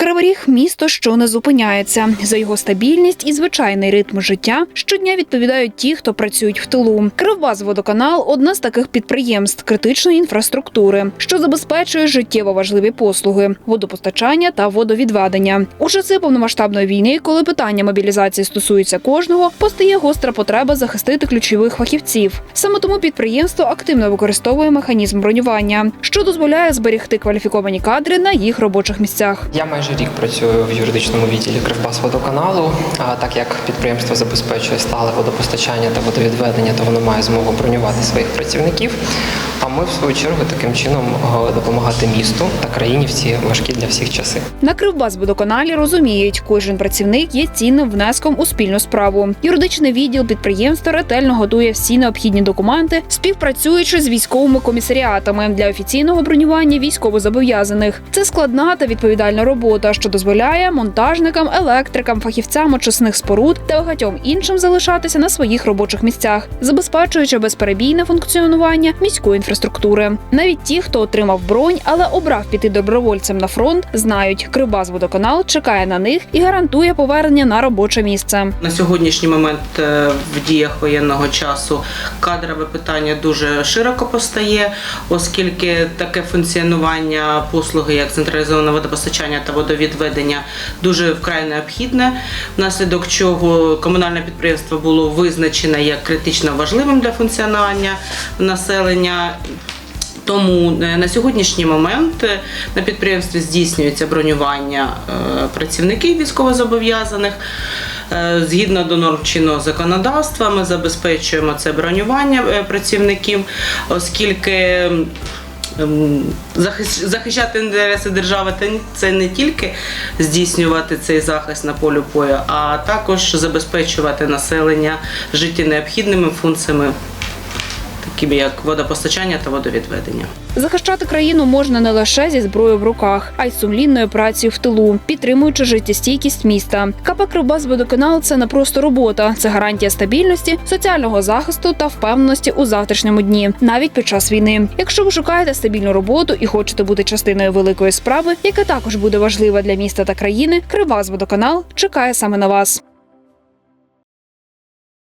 Кривий Ріг – місто, що не зупиняється. За його стабільність і звичайний ритм життя щодня відповідають ті, хто працюють в тилу. Кривбазводоканал – одне з таких підприємств критичної інфраструктури, що забезпечує життєво важливі послуги – водопостачання та водовідведення. У часи повномасштабної війни, коли питання мобілізації стосується кожного, постає гостра потреба захистити ключових фахівців. Саме тому підприємство активно використовує механізм бронювання, що дозволяє зберегти кваліфіковані кадри на їх робочих місцях. Я майже рік працюю в юридичному відділі Кривбасводоканалу. А так як підприємство забезпечує стале водопостачання та водовідведення, то воно має змогу бронювати своїх працівників. А ми, в свою чергу, таким чином е, допомагати місту та країні в ці важкі для всіх часи. На Кривбазводоканалі розуміють, кожен працівник є цінним внеском у спільну справу. Юридичний відділ підприємства ретельно готує всі необхідні документи, співпрацюючи з військовими комісаріатами для офіційного бронювання військовозобов'язаних. Це складна та відповідальна робота, що дозволяє монтажникам, електрикам, фахівцям очисних споруд та багатьом іншим залишатися на своїх робочих місцях, забезпечуючи безперебійне функціонування міської інфраструктури. Навіть ті, хто отримав бронь, але обрав піти добровольцем на фронт, знають, Кривбазводоканал чекає на них і гарантує повернення на робоче місце. На сьогоднішній момент е, в діях воєнного часу кадрове питання дуже широко постає, оскільки таке функціонування послуги, як централізоване водопостачання та водовідведення, дуже вкрай необхідне, внаслідок чого комунальне підприємство було визначено як критично важливим для функціонування населення. Тому е, на сьогоднішній момент е, на підприємстві здійснюється бронювання е, працівників військовозобов'язаних. Згідно до норм чинного законодавства, ми забезпечуємо це бронювання працівників, оскільки захищати інтереси держави це не тільки здійснювати цей захист на полю бою, а також забезпечувати населення життєнеобхідними функціями, такими як водопостачання та водовідведення. Захищати країну можна не лише зі зброєю в руках, а й сумлінною працею в тилу, підтримуючи життєстійкість міста. КП Кривбасводоканал – це не просто робота, це гарантія стабільності, соціального захисту та впевненості у завтрашньому дні, навіть під час війни. Якщо ви шукаєте стабільну роботу і хочете бути частиною великої справи, яка також буде важлива для міста та країни, Кривбасводоканал чекає саме на вас.